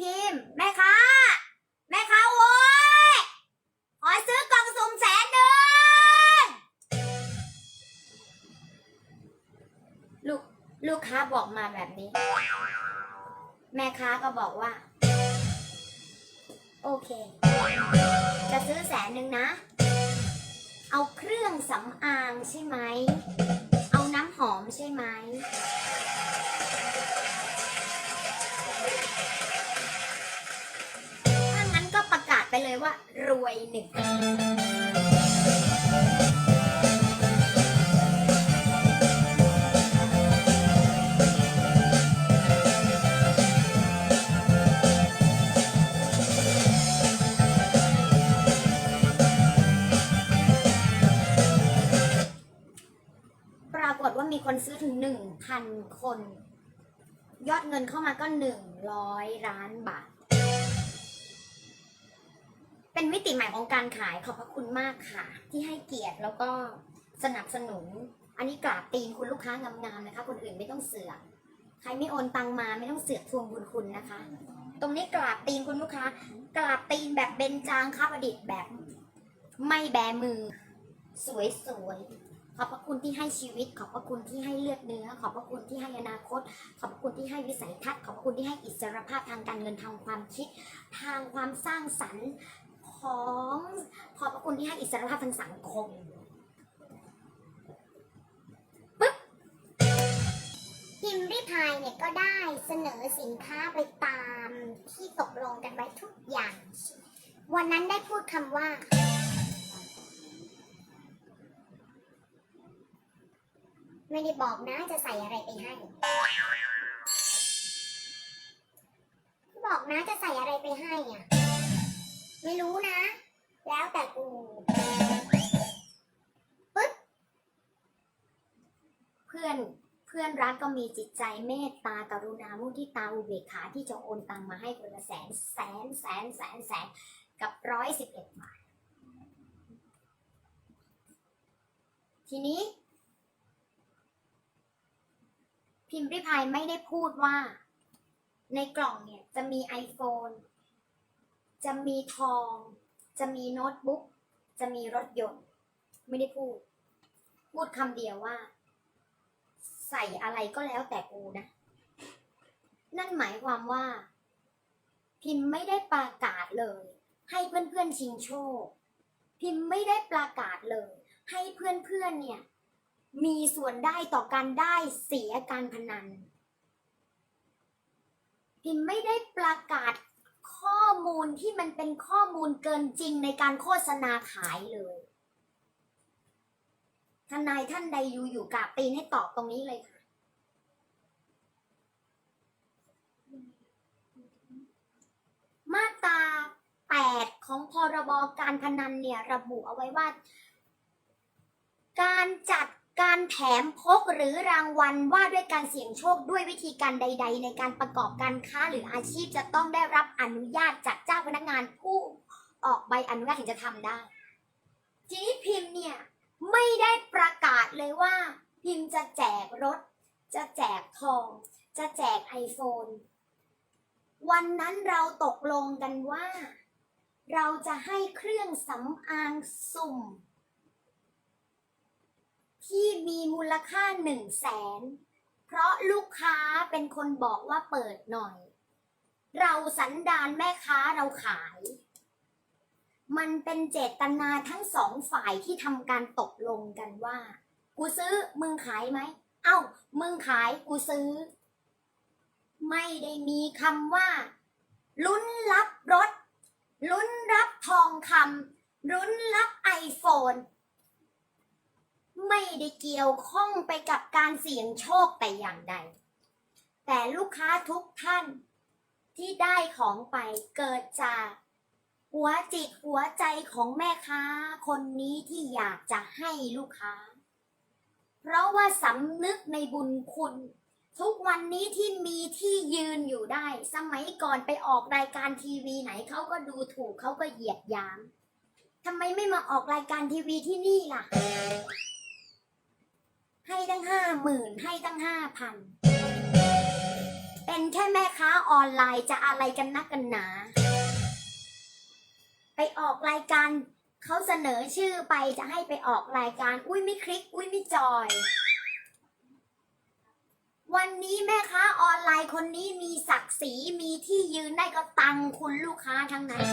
พิมพ์แม่ค้าแม่ค้าโว้ยขอซื้อกล่องสุ่มแสนหนึ่งลูกลูกค้าบอกมาแบบนี้ แม่ค้าก็บอกว่า โอเค จะซื้อแสนหนึ่งนะ เอาเครื่องสำอางใช่ไหม เอาน้ำหอมใช่ไหม เลยว่ารวยหนึ่งปรากฏว่ามีคนซื้อถึงหนึ่งพันคน ยอดเงินเข้ามาก็หนึ่งร้อยล้านบาท เป็นมิติใหม่ของการขายขอบพระคุณมากค่ะ ที่ให้เกียรติแล้วก็สนับสนุน อันนี้กราบตีนคุณลูกค้างามๆนะคะ คนอื่นไม่ต้องเสือกใครไม่โอนตังมาไม่ต้องเสือกทวงบุญคุณนะคะ ตรงนี้กราบตีนคุณลูกค้ากราบตีนแบบเบญจางคประดิษฐ์แบบ ไม่แบมือ สวยๆขอบพระคุณที่ให้ชีวิต ขอบพระคุณที่ให้เลือดเนื้อ ขอบพระคุณที่ให้อนาคต ขอบพระคุณที่ให้วิสัยทัศน์ ขอบพระคุณที่ให้อิสรภาพทางการเงินทางความคิด ทางความสร้างสรรค์ ของขอบพระคุณที่ให้อิสรภาพทางสังคมปึ๊บพิมพ์ริพายเนี่ยก็ได้เสนอสินค้าไปตามที่ตกลงกันไว้ทุกอย่าง วันนั้นได้พูดคำว่า ไม่ได้บอกนะจะใส่อะไรไปให้บอกนะจะใส่อะไรไปให้อะ ไม่รู้นะ แล้วแต่กูปึ๊บเพื่อนเพื่อนรักก็มีจิตใจเมตตากรุณามุทิตาอุเบกขาที่จะโอนตังมาให้คนละแสนแสนแสนแสนแสนกับร้อยสิบเอ็ดบาททีนี้ พิมพ์ริพายไม่ได้พูดว่า ในกล่องเนี่ยจะมี iPhone จะมีทอง จะมีโน้ตบุ๊ก จะมีรถยนต์ ไม่ได้พูด พูดคำเดียวว่า ใส่อะไรก็แล้วแต่กูนะ นั่นหมายความว่า พิมพ์ไม่ได้ประกาศเลย ให้เพื่อนๆชิงโชค พิมพ์ไม่ได้ประกาศเลย ให้เพื่อนๆเนี่ย มีส่วนได้ต่อการได้เสียการพนันพิมพ์ไม่ได้ประกาศ ข้อมูลที่มันเป็นข้อมูลเกินจริงในการโฆษณาขายเลยทนายท่านใดอยู่อยู่กราบตีนให้ตอบตรงนี้เลยค่ะ มาตรา8ของพรบการพนันเนี่ย ระบุเอาไว้ว่า การจัด การแถมพกหรือรางวัลว่าด้วยการเสี่ยงโชคด้วยวิธีการใด ๆ ในการประกอบการค้าหรืออาชีพจะต้องได้รับอนุญาตจากเจ้าพนักงานผู้ออกใบอนุญาตถึงจะทำได้ ทีนี้พิมพ์เนี่ยไม่ได้ประกาศเลยว่า พิมพ์จะแจกรถ จะแจกทอง จะแจกไอโฟนวันนั้นเราตกลงกันว่า เราจะให้เครื่องสำอางสุ่ม ที่มีมูลค่าหนึ่งแสนเพราะลูกค้าเป็นคนบอกว่าเปิดหน่อย เราสันดานแม่ค้าเราขาย มันเป็นเจตนาทั้งสองฝ่ายที่ทำการตกลงกันว่า กูซื้อมึงขายไหม เอ้า มึงขายกูซื้อ ไม่ได้มีคำว่า ลุ้นรับรถ ลุ้นรับทองคำลุ้นรับไอโฟน ไม่ได้เกี่ยวข้องไปกับการเสี่ยงโชคแต่อย่างใด แต่ลูกค้าทุกท่านที่ได้ของไปเกิดจากหัวจิตหัวใจของแม่ค้า คนนี้ที่อยากจะให้ลูกค้า เพราะว่าสำนึกในบุญคุณ ทุกวันนี้ที่มีที่ยืนอยู่ได้ สมัยก่อนไปออกรายการทีวีไหนเขาก็ดูถูกเขาก็เหยียดยามทำไมไม่มาออกรายการทีวีที่นี่ล่ะ ตั้งห้าหมื่นให้ตั้งห้าพันเป็นแค่แม่ค้าออนไลน์จะอะไรกันนักกันหนา ไปออกรายการเขาเสนอชื่อไปจะให้ไปออกรายการ อุ้ยไม่คลิก อุ้ยไม่จอย วันนี้แม่ค้าออนไลน์คนนี้มีศักดิ์ศรีมีที่ยืนได้ก็ตังค์คุณลูกค้าทั้งนั้น